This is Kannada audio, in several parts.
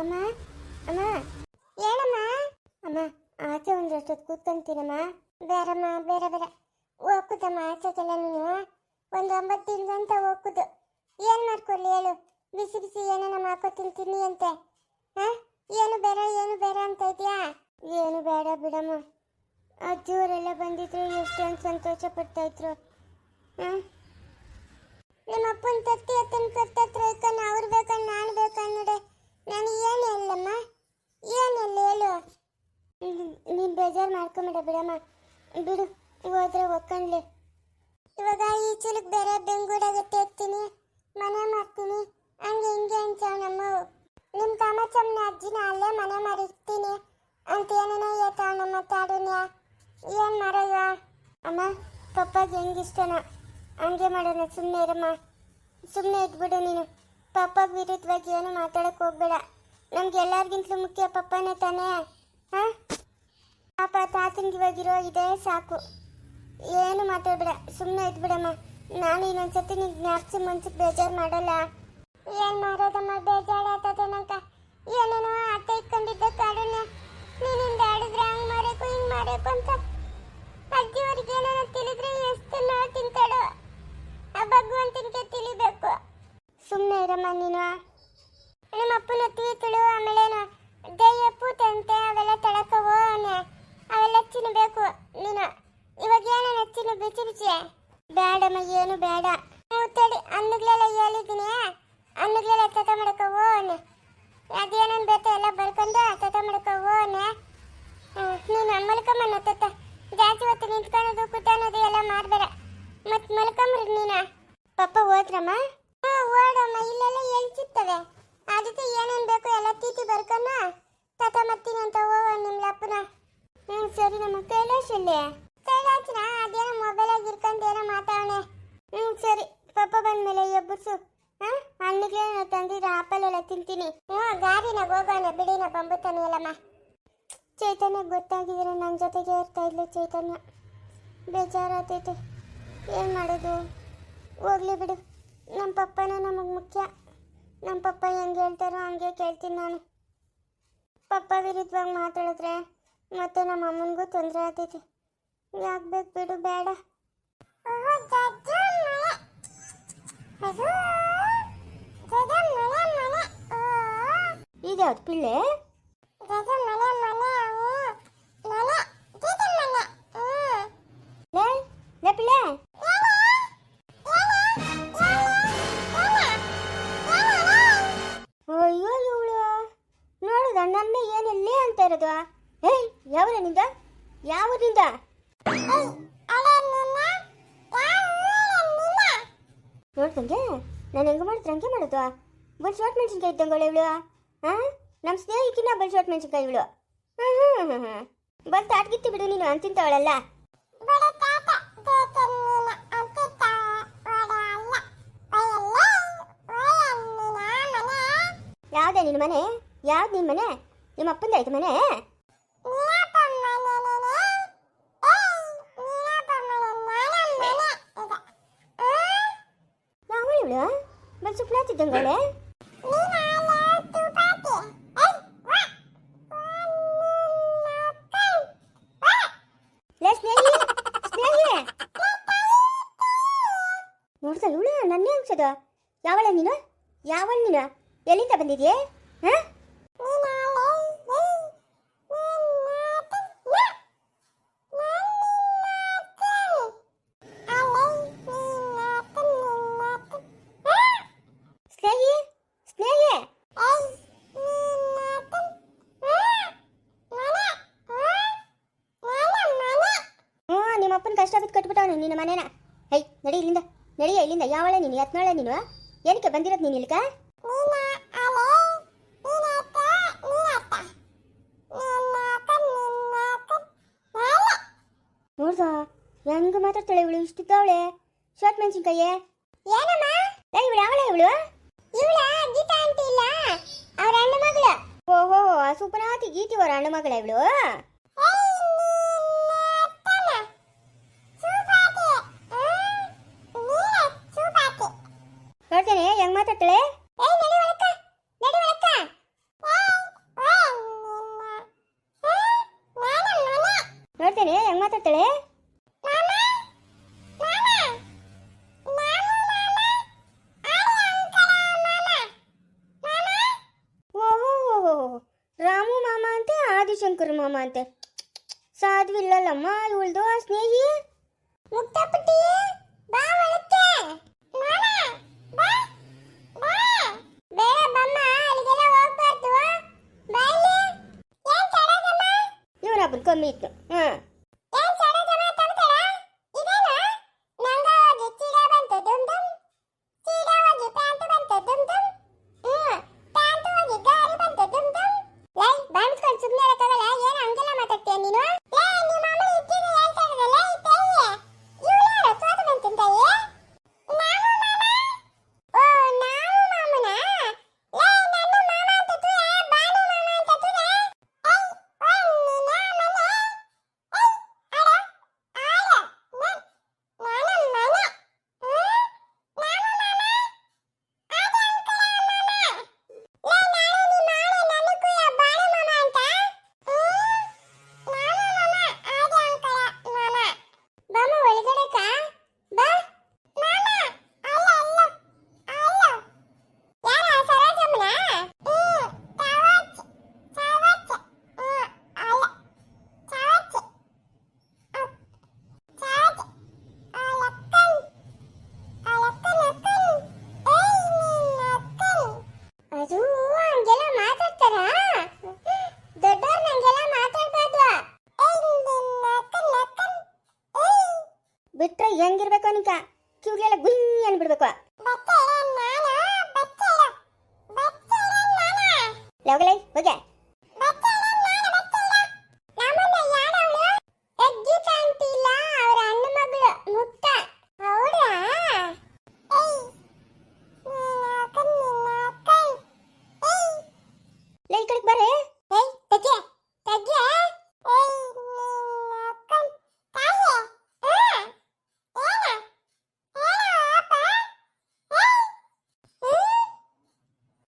ಅಮ್ಮ ಅಮ್ಮ. ಏನಮ್ಮ ಅಮ್ಮ, ಆಚೆ ಒಂದಷ್ಟೊತ್ತು ಕೂತ್ಕೊಂತೀನಮ್ಮ. ಬೇರಮ್ಮ ಬೇರೆ ಬೇರೆ ಆಚೆ ಆಚೆಗೆಲ್ಲ ನೀನು. ಒಂದು ಒಂಬತ್ತು ದಿನದಂತ ಹೋಗ್ಕುದು. ಏನು ಮಾಡ್ಕೊಳ್ಳಿ ಹೇಳು. ಬಿಸಿ ಬಿಸಿ ಏನೇನ ಮಾಡ್ಕೊತೀನಿ ತಿನ್ನಿ ಅಂತೆ. ಹಾ? ಏನು ಬೇಡ ಏನು ಬೇಡ ಅಂತ ಇದೆಯಾ? ಏನು ಬೇಡ ಬಿಡಮ್ಮ. ಅಜ್ಜಿಯವರೆಲ್ಲ ಬಂದಿದ್ರು ಎಷ್ಟೊಂದು ಸಂತೋಷ ಪಡ್ತಾ ಇದ್ರು. ಹಾಂ? ನಿಮ್ಮ ಅಪ್ಪನ ತತ್ತಿ ಅತ್ತನ ಕತ್ತತ್ರ ಅವ್ರು ಬೇಕಾ ನಾನು ಬೇಕನ್ನಡೆ ನಾನು ಏನು ಹೇಳಮ್ಮ ಏನು ಹೇಳಿ ನೀನು ಬೇಜಾರು ಮಾಡ್ಕೊಂಬೇಡ ಬಿಡಮ್ಮ. ಬಿಡು, ಹೋದ್ರೆ ಒಕ್ಕಣ್ಲಿ ಇವಾಗ ಈ ಚೀಲಕ್ಕೆ ಬೇರೆ ಬೆಂಗೂಡಾಗತ್ತೆ ಎತ್ತೀನಿ ಮನೆ ಮಾಡ್ತೀನಿ, ಹಂಗೆ ಹಿಂಗೆ ಅಂತಾವ ನಮ್ಮ ನಿಮ್ಮ ಕಾಮಚಮ್ಮನ ಅಜ್ಜಿನ ಅಲ್ಲೇ ಮನೆ ಮಾಡಿರ್ತೀನಿ ಅಂತ ಏನೇನೋ ಹೇಳ್ತಾವ ನಮ್ಮ ತಾಡುನ್ಯ ಏನು ಮಾಡೋದು? ಅಮ್ಮ, ಪಪ್ಪಾಗೆ ಹೆಂಗಿಷ್ಟನ ಹಂಗೆ ಮಾಡೋಣ ಸುಮ್ಮನೆ ಇರಮ್ಮ. ಸುಮ್ಮನೆ ಇದ್ಬಿಡು ನೀನು. ಪಪ್ಪಾಗ ವಿರುದ್ಧವಾಗಿ ಏನು ಮಾತಾಡಕ್ಕೆ ಹೋಗ್ಬೇಡ. ನಮ್ಗೆ ಎಲ್ಲರಿಗಿಂತಲೂ ಮುಖ್ಯ ಪಪ್ಪನೇ ತಾನೇ. ಹಾಂ? ಪಾಪ ತಾತಂಗಿವಾಗಿರೋ ಇದೇ ಸಾಕು. ಏನು ಮಾತಾಡ್ಬೇಡ ಸುಮ್ಮನೆ ಇದ್ಬಿಡಮ್ಮ. ನಾನು ಇನ್ನೊಂದ್ಸತಿ ನಿಂಗೆ ಜ್ಞಾಪಿಸಿ ಮನ್ಸಿಗೆ ಬೇಜಾರು ಮಾಡಲ್ಲ. ಏನು ಮಾಡೋದಮ್ಮ, ಬೇಜಾರಾಗ್ತದೆ ನಂಕ ಏನೇನೋ ಆಟ ಇಟ್ಕೊಂಡಿದ್ದ ಕಾರಣ ನೀನಿಂದ ಆಡಿದ್ರೆ ಹಂಗೆ ಮಾಡಬೇಕು, ಹಿಂಗೆ ಮಾಡಬೇಕು ಅಂತ. ಅಜ್ಜಿಯವ್ರಿಗೆ ಏನೋ ತಿಳಿದ್ರೆ ಎಷ್ಟು ನೋವು ತಿಂತಾಡೋ ಆ ಭಗವಂತನಿಗೆ ತಿಳಿಬೇಕು. ಸುಮ್ಮನೆ ಇರಮ್ಮ ನೀನು. ನಮ್ಮ ಅಪ್ಪನ ತೀತಳು ಆಮೇಲೆ ದಯ್ಯ ಪೂತಂತೆ ಅವೆಲ್ಲ ತಳಕವೋ ಅವೆಲ್ಲ ತಿನ್ನಬೇಕು ನೀನು. ಇವಾಗ ಏನೇನು ತಿನ್ನು ಬಿಚ್ಚಿ ಬಿಚ್ಚಿ? ಬೇಡಮ್ಮ ಏನು ಬೇಡ ತಡಿ ಅನ್ನಗಳೆಲ್ಲ ಹೇಳಿದ್ದೀನಿ ಅನ್ನಗಳೆಲ್ಲ ತತ ಮಾಡ್ಕವೋ ಅದೇನೇನು ಬೇಕು ಎಲ್ಲ ಬರ್ಕೊಂಡು ತತ ಮಾಡ್ಕವೋ ನೀನು ಮಲ್ಕಮ್ಮನ ತತ್ತ ಜಾಸ್ತಿ ಹೊತ್ತು ನಿಂತ್ಕೊಳ್ಳೋದು ಕುತ್ತಾನೋದು ಎಲ್ಲ ಮಾಡಬೇಡ. ಮತ್ ಮಲ್ಕಂಬ್ರಿ ನೀನ. ಪಪ್ಪ ಹೋದ್ರಮ್ಮ? ಓಡಮ್ಮ ಇಲ್ಲೆಲ್ಲ ಎಲ್ಸಿರ್ತವೆ ಅದಕ್ಕೆ ಏನೇನು ಬೇಕು ಎಲ್ಲ ತೀತಿ ಬರ್ಕೊಂಡು ತತ ಮತ್ತೀನಿ ಅಂತ ಹೋಗ ನಿಮ್ಮ ಅಪ್ಪನ ಹ್ಞೂ ಸರಿ ನಮ್ಮ ಕೈಲಾಶ್ ಇಲ್ಲಿ. ಕೈಲಾಶ್ನ? ಅದೇನೋ ಮೊಬೈಲಾಗಿ ಏನೋ ಮಾತಾವಣೆ ಹ್ಞೂ ಸರಿ. ಪಪ್ಪ ಬಂದ್ಮೇಲೆ ಎಬ್ಬರ್ಸು ಹಾಂ? ಹಣ್ಣಿಗೆ ತಂದಿದ್ರೆ ಆಪಲ್ ಎಲ್ಲ ತಿಂತೀನಿ. ಹ್ಞೂ ಗಾಡಿನಾಗ ಹೋಗೋಣ. ಬಿಡಿನ ಬಂಬುತ್ತಾನೆ ಎಲ್ಲಮ್ಮ. ಚೈತನ್ಯ ಗೊತ್ತಾಗಿದ್ರೆ ನನ್ನ ಜೊತೆಗೆ ಇರ್ತಾ ಇದ್ಲು ಚೈತನ್ಯ. ಬೇಜಾರಾಗ್ತೈತೆ ಏನು ಮಾಡೋದು? ಹೋಗ್ಲಿ ಬಿಡು. ನಮ್ಮ ಪಪ್ಪನೇ ನಮಗೆ ಮುಖ್ಯ. ನಮ್ಮ ಪಪ್ಪ ಹೆಂಗೆ ಹೇಳ್ತಾರೋ ಹಂಗೆ ಕೇಳ್ತೀನಿ ನಾನು. ಪಪ್ಪ ವಿರುದ್ಧವಾಗಿ ಮಾತಾಡಿದ್ರೆ ಮತ್ತೆ ನಮ್ಮ ಅಮ್ಮನಿಗೂ ತೊಂದರೆ ಆಗ್ತೈತಿ. ಯಾಕೆ ಬೇಕು ಬಿಡು ಬೇಡ. ಇದ್ಯಾವ್ದು ಪಿಳ್ಳೆ? ನೋಡುದ ನನ್ನ ಏನಿಲ್ಲೇ ಅಂತ ಇರೋದು ಏಯ್ ಯಾವನಿಂದ ಯಾವನಿಂದ ನೋಡ್ತಂಗೆ ನಾನು ಹೆಂಗೆ ಮಾಡಿದ್ರೆ ಹಂಗೆ ಮಾಡೋದು ಬಲ್ ಶಾರ್ಟ್ ಮೆಣಸಿನ್ಕಾಯಿ ಇದ್ದಂಗಳು ಇವಳು ಹಾಂ ನಮ್ಮ ಸ್ನೇಹಿಕಿನ ಬಲ್ ಶಾರ್ಟ್ ಮೆಣಸಿನ್ಕಾಯಿ ಇವಳು. ಹಾಂ ಹಾಂ ಹಾಂ ಬಲ್ ತಾಟ್ಗಿತ್ತಿ ಬಿಡು ನೀನು ಅಂತಿಂತವಳಲ್ಲ ಯಾವ್ದೇ ನಿನ್ನ ಮನೆ? ಯಾವ್ದು ನಿಮ್ಮ ಮನೆ? ನಿಮ್ಮ ಅಪ್ಪಂದ ಆಯ್ತು ಮನೆ? ಇವಳು ಬಲ್ ಸುಪ್ಲಾತಿದ್ದಂಗಳೆ ನೋಡ್ದ ಇವಳು ನನ್ನೇ ಅನ್ಸೋದು ಯಾವಳ ನೀನು? ಯಾವಳ ನೀನು? ಎಲ್ಲಿಂದ ಬಂದಿದ್ಯೇ? ಹಾ? ಕಷ್ಟ ಬಿದ್ದು ಕಟ್ಬಿಟ್ಟವನು ನಿನ್ನ ಮನೇನ. ಹೈ ನಡಿ ಇಲ್ಲಿಂದ. ನಡಿಯ ಇಲ್ಲಿಂದ. ಯಾವಳೆ ನೀನು? ಎತ್ನಾಳೆ ನೀನು ಏನಕ್ಕೆ ಬಂದಿರೋದು ನೀನು ಇಲ್ಲಿಕ? ನೋಡ್ದ? ಹೆಂಗ ಮಾತಾಡ್ತಾಳೆ ಇವಳು? ಇಷ್ಟಿದ್ದವಳೆ ಶಾರ್ಟ್ ಮೆಣಸಿನ್ಕಾಯಿ ಏನಮ್ಮ? ಇವಳು ಯಾವಳೆ ಇವಳು? ಇವಳ ಗೀತಾ ಅಂತ ಇಲ್ಲ ಅವ್ರ ಅಣ್ಣ ಮಗಳು. ಓಹೋ ಸೂಪನಾತಿ ಗೀತಿ ಅವರ ಅಣ್ಣ ಮಗಳ ಇವಳು? ಓಹೋ ರಾಮು ಮಾಮ ಅಂತೆ, ಆದಿಶಂಕರ್ ಮಾಮ ಅಂತೆ. ಸಾಧ್ವಿಲ್ಲಲ್ಲಮ್ಮ ಇವಳ್ದು ಆ ಸ್ನೇಹಿ? ಮುಕ್ತಪಟ್ಟಿ, ಬಾ ಒಳಕ್ಕೆ. ಬೇಡ ಬಮ್ಮ, ಅಲ್ಲಿಗೆಲ್ಲ ಕಮ್ಮಿ ಇತ್ತು ಹಾ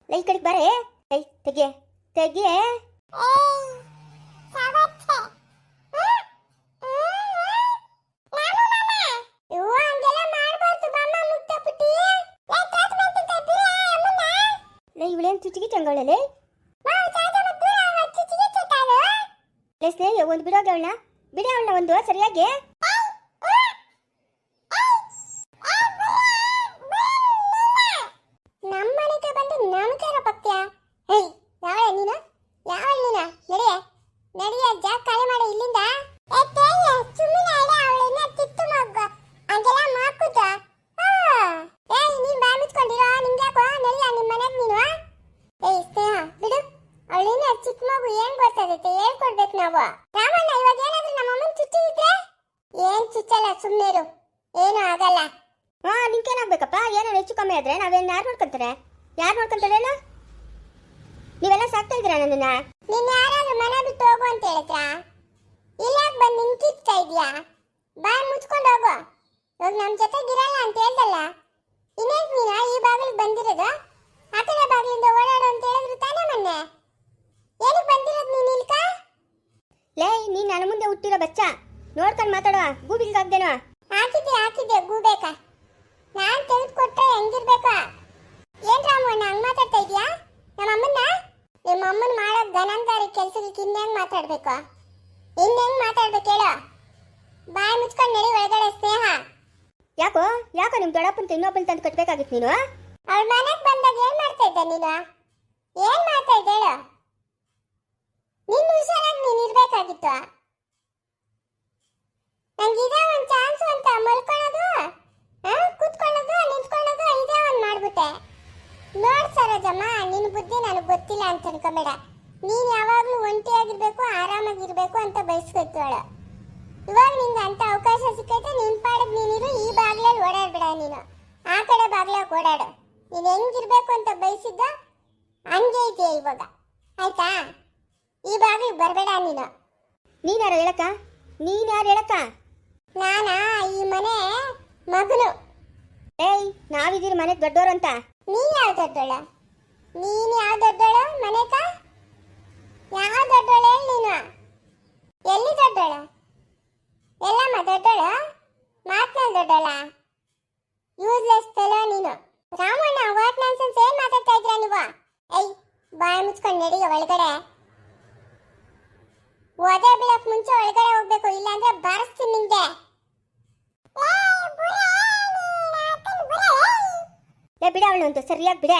ಲೈ ಕಡೆಗೆ ಬರೇ. ಲೈ ತೆಗೆ ತೆಗೆ. ಇವಳೇನು ಚುಚ್ಚಿಗೆ ಚಂಗಳಲೆ ಒಂದು ಬಿಡೋಗೆ ಅವಳನ್ನ. ಬಿಡಿ ಅವಳನ್ನ ಒಂದು ಸರಿಯಾಗಿ ನಮ್ಮ ಮನೆಗೆ ಬಂದು ನಮಗಾರ ಪಕ್ಯ ಹೇಯ್ ಯಾವಳ ನೀನು ಯಾವಳ ನೀನು ನಡಿಯ ನಡಿಯ ಜಾಗ ಖಾಲಿ ಮಾಡಿ ಇಲ್ಲಿಂದ ಏ ತೇಯ ಸುಮ್ಮನೆ ಅಡ ಅವಳನ್ನ ತಿತ್ತು ಮಗ್ಗ ಹಂಗೆಲ್ಲ ಮಾಕುತ್ತ ಏಯ್ ನೀನ್ ಬಾ ಮುಚ್ಕೊಂಡಿರೋ ನಿಂಗೆ ಯಾಕೋ ನಡಿಯ ನಿಮ್ಮ ಮನೆಗೆ ನೀನು ಏಯ್ ಸ್ನೇಹ ಬಿಡು ಅವಳಿನ ಚಿಕ್ಕ ಮಗು ಏನ್ ಗೊತ್ತಾಗತ್ತೆ ಹೇಳ್ಕೊಡ್ಬೇಕು ನಾವು ರಾಮಣ್ಣ ಇವಾಗ ಏನಾದ್ರೂ ನಮ್ಮ ಅಮ್ಮನ್ ಚುಚ್ಚಿದ್ರೆ ಏನ್ ಚುಚ್ಚಲ್ಲ ಸುಮ್ಮನೆ ಇರು ಏನು ಆಗಲ್ಲ. ಹಾ ನಿಂಕೇನಾಗ್ಬೇಕಪ್ಪ ಏನು ಹೆಚ್ಚು ಕಮ್ಮಿ ಆದ್ರೆ ನಾವೇನು ಯಾರು ನೋಡ್ಕೊಂತಾರೆ? ಯಾರು ನೋಡ್ಕೊಂತಾರೇನ ನೀವೆಲ್ಲ ಸಾಕ್ತಾ ಇದ್ದೀರಾ ನನ್ನನ್ನ? ನಿನ್ನ ಯಾರಾದ್ರೂ ಮನೆ ಬಿಟ್ಟು ಹೋಗು ಅಂತ ಹೇಳಿದ್ರಾ? ಇಲ್ಲಾಕ್ ಬಂದು ನಿಂತಿರ್ತಾ ಇದೀಯಾ ಬಾಯ್ ಮುಚ್ಕೊಂಡು ಹೋಗು. ಇವಾಗ ನಮ್ ಜೊತೆಗಿರಲ್ಲ ಅಂತ ಹೇಳ್ದಲ್ಲ. ಇನ್ನೇನು ನೀನ ಈ ಬಾಗಿಲಿಗೆ ಬಂದಿರೋದು? ಆ ಕಡೆ ಬಾಗಿಲಿಂದ ಓಡಾಡು ಅಂತ ಹೇಳಿದ್ರು ತಾನೇ ಮೊನ್ನೆ? ಏನಕ್ಕೆ ಬಂದಿರೋದು ನೀನು ಇಲ್ಕ? ಲೇ ನೀನು ನನ್ನ ಮುಂದೆ ಹುಟ್ಟಿರೋ ಬಚ್ಚ. ನೋಡ್ಕೊಂಡು ಮಾತಾಡುವ ಗೂಬಿಲ್ಗಾಗ್ದೇನೋ ಹಾಕಿದ್ದೆ ಹಾಕಿದ್ದೆ ಗೂಬೇಕ ನಾನ್ ತೆಗೆದುಕೊಟ್ರೆ ಹೆಂಗಿರ್ಬೇಕು? ಏನ್ ರಾಮಣ್ಣ ಹಂಗ್ ಮಾತಾಡ್ತಾ ಇದೀಯಾ? ನಮ್ಮ ಅಮ್ಮನ್ನ? ನಿಮ್ಮ ಅಮ್ಮನ ಮಾಡೋ ಗನಂದಾರಿ ಕೆಲ್ಸಕ್ಕೆ ಇನ್ನೇಂಗ್ ಮಾತಾಡ್ಬೇಕು? ಇನ್ನೇಂಗ್ ಮಾತಾಡ್ಬೇಕು ಹೇಳು? ಬಾಯಿ ಮುಚ್ಕೊಂಡು ನಡಿ ಒಳಗಡೆ ಸ್ನೇಹ. ಯಾಕೋ ಯಾಕೋ ನಿಮ್ ದೊಡ್ಡಪ್ಪನ ತಿನ್ನೋಪ್ಪನ ತಂದು ಕಟ್ಬೇಕಾಗಿತ್ತು ನೀನು? ಅವಳ ಮನೆಗೆ ಬಂದಾಗ ಏನ್ ಮಾಡ್ತಾ ಇದ್ದೆ ನೀನು? ಏನ್ ಮಾಡ್ತಾ ಇದ್ದೆ ಹೇಳು? ನಿನ್ನ ಹುಷಾರಾಗಿ ನೀನ್ ಇರ್ಬೇಕಾಗಿತ್ತು? ನಂಗೆ ಒಂದು ಚಾನ್ಸ್ ಅಂತ ಮಲ್ಕೊಳ್ಳೋದು ಕೂತ್ಕೊಳ್ಳೋದು, ನಿಂತ್ಕೊಳ್ಳೋದು ಇದೇ ಒಂದು ಮಾಡ್ಬಿಟ್ಟೆ. ನೋಡ್ ಸರೋಜಮ್ಮ ನಿನ್ನ ಬುದ್ಧಿ ನನಗೆ ಗೊತ್ತಿಲ್ಲ ಅಂತ ಅನ್ಕೋಬೇಡ. ನೀನು ಯಾವಾಗಲೂ ಒಂಟಿಯಾಗಿರ್ಬೇಕು, ಆರಾಮಾಗಿರ್ಬೇಕು ಅಂತ ಬಯಸ್ಕೊತ್ತೋಳು ಇವಾಗ ನಿಂಗೆ ಅಂತ ಅವಕಾಶ ಸಿಕ್ಕೈತೆ ನಿನ್ನ ಪಾಡಕ್ಕೆ ನೀನಿರು ಈ ಬಾಗ್ಲಲ್ಲಿ ಓಡಾಡ್ಬೇಡ ನೀನು. ಆ ಕಡೆ ಬಾಗ್ಲಾಗ ಓಡಾಡು. ನೀನು ಹೆಂಗಿರ್ಬೇಕು ಅಂತ ಬಯಸಿದ್ದ, ಹಂಗೆ ಇದೆಯಾ ಇವಾಗ. ಆಯ್ತಾ? ಈ ಬಾಗಿಲು ಬರಬೇಡ ನೀನು. ನೀನ್ಯಾರು ಹೇಳಕ್ಕ? ನೀನ್ಯಾರು ಹೇಳಕ್ಕ? ನಾನಾ ಈ ಮನೆ ಮಗನು. ಏಯ್ ನಾವಿದ್ದೀರಿ ಮನೆ ದೊಡ್ಡೋರು ಅಂತ ನೀನ್ ಯಾವ ದೊಡ್ಡೋಳ? ನೀನ್ ಯಾವ ದೊಡ್ಡೋಳ? ಮನೆಕ ಯಾವ ದೊಡ್ಡೋಳ ಹೇಳಿ ನೀನು ಎಲ್ಲಿ ದೊಡ್ಡೋಳ ಒಳಗಡೆ ಒದೆ ಬೀಳಕ್ ಮುಂಚೆ ಒಳಗಡೆ ಹೋಗ್ಬೇಕು ಇಲ್ಲಾಂದ್ರೆ ಬಾರಿಸ್ತೀನಿ ನಿಂಗೆ ಅಂತ ಸರಿಯಾಗಿ ಬಿಡೆ.